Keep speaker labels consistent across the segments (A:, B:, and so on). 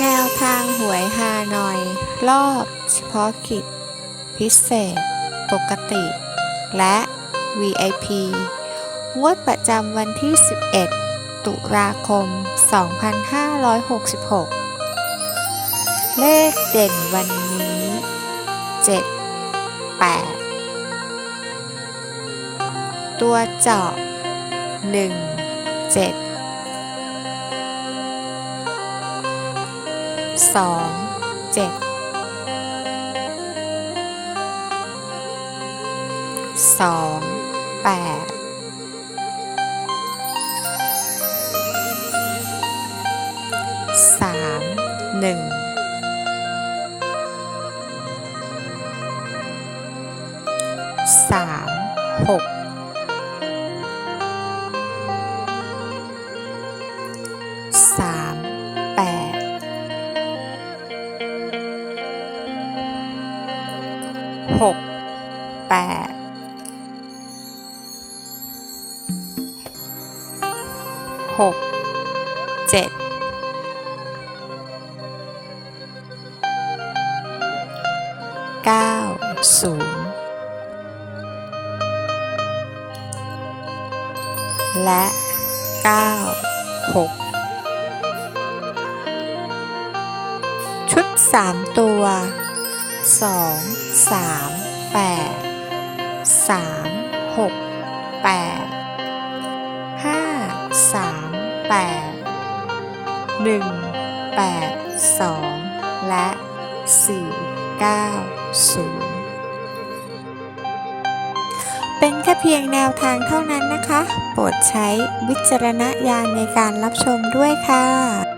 A: แนวทางหวยฮานอย รอบเฉพาะกิจ พิเศษ ปกติ และ VIP งวดประจำวันที่ 11 ตุลาคม 2566 เลขเด่นวันนี้ 7 8 ตัวเจาะ 1 7 สองเจ็ดสองแปดสามหนึ่งสามหก 6 8หกเจ็ดเก้าศูนย์และเก้าหกชุดสามตัว สองสามแปดสามหกแปดห้าสามแปดหนึ่งแปดสองและสี่เก้าศูนย์เป็นแค่เพียงแนวทางเท่านั้นนะคะ โปรดใช้วิจารณญาณในการรับชมด้วยค่ะ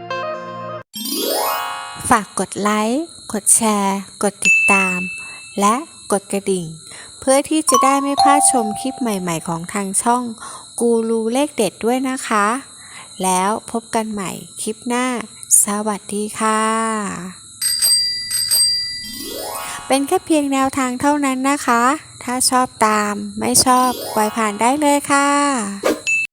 A: ฝากกดไลค์ กดแชร์ กดติดตาม และกดกระดิ่ง เพื่อที่จะได้ไม่พลาดชมคลิปใหม่ๆของทางช่อง กูรูเลขเด็ดด้วยนะคะ แล้วพบกันใหม่คลิปหน้า สวัสดีค่ะ เป็นแค่เพียงแนวทางเท่านั้นนะคะ ถ้าชอบตามไม่ชอบปล่อยผ่านได้เลยค่ะ